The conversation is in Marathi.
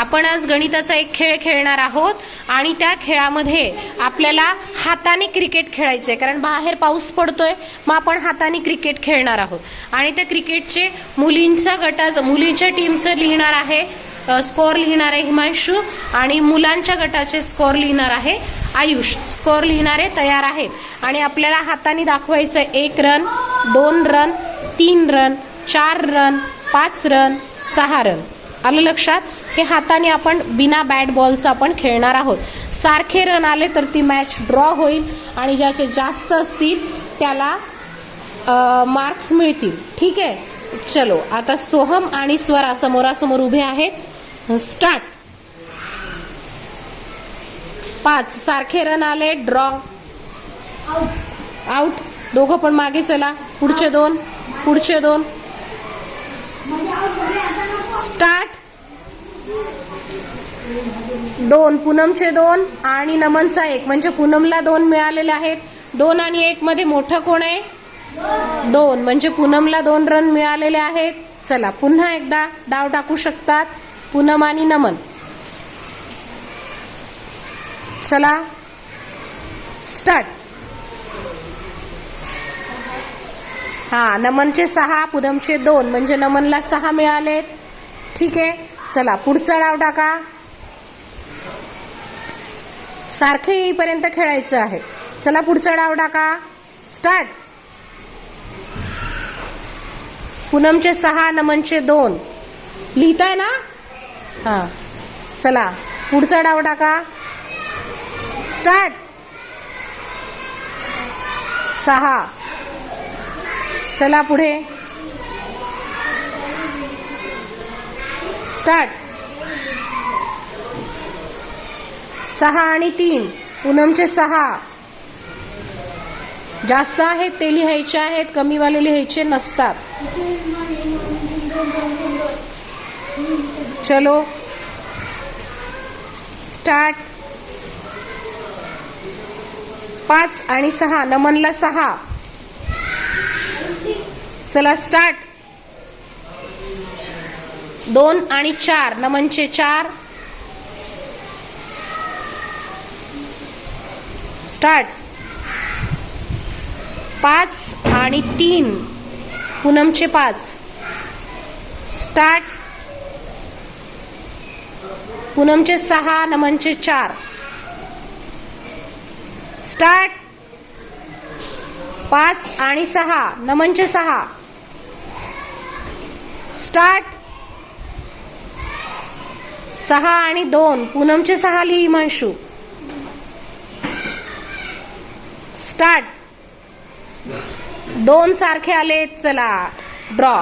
आपण आज गणिताचा एक खेळ खेळणार आहोत आणि त्या खेळामध्ये आपल्याला हाताने क्रिकेट खेळायचंय. कारण बाहेर पाऊस पडतोय मग आपण हाताने क्रिकेट खेळणार आहोत. आणि त्या क्रिकेटचे मुलींच्या गटाचं मुलींच्या टीमचं लिहिणार आहे स्कोअर लिहिणार आहे हिमांशू आणि मुलांच्या गटाचे स्कोअर लिहिणार आहे आयुष. स्कोअर लिहिणारे तयार आहेत. आणि आपल्याला हाताने दाखवायचं एक रन दोन रन तीन रन चार रन पाच रन सहा रन. आलं लक्षात? सारखे हाताने आपण बिना बॅट बॉलचं आपण खेळणार आहोत. सारखे रन आले तर ती मॅच ड्रॉ होईल आणि ज्याचे जास्त असतील त्याला मार्क्स मिळतील. ठीक आहे? चलो आता सोहम आणि स्वरा समोरासमोर उभे आहेत. स्टार्ट पाच सारखे रन आले ड्रॉ आउट दोघं पण मागे चला. पुढचे दोन. पुढचे दोन. स्टार्ट दोन पूनमचे दोन आणि नमनचा एक. म्हणजे पूनमला दोन मिळालेले आहेत. दोन आणि एक मध्ये मोठं कोण आहे? दोन. म्हणजे पूनमला दोन रन मिळालेले आहेत. चला पुन्हा एकदा डाव टाकू शकतात पूनम आणि नमन. चला स्टार्ट हा नमनचे सहा पूनमचे दोन. म्हणजे नमनला सहा मिळालेत. ठीक आहे? चला पुढचा डाव टाका. सारखे येईपर्यंत खेळायचं आहे. चला पुढचा डाव टाका. स्टार्ट. पूनमचे सहा नमनचे दोन. लिहिताय ना? हा. चला पुढचा डाव टाका. स्टार्ट. सहा. चला पुढे. स्टार्ट. सहा आणि तीन. पूनमचे सहा. जास्त आहेत ते लिहायचे आहेत कमीवाले लिहायचे नसतात. चलो. स्टार्ट. पाच आणि सहा. नमनला सहा. चला स्टार्ट. दोन आणि चार नमनचे चार. स्टार्ट पाच आणि तीन पूनमचे पाच. स्टार्ट पूनमचे सहा नमनचे चार. स्टार्ट पाच आणि सहा नमनचे सहा. स्टार्ट सहा आणि दोन. पूनमचे सहा लिही हिमांशू. स्टार्ट. दोन सारखे आले चला. ड्रॉ.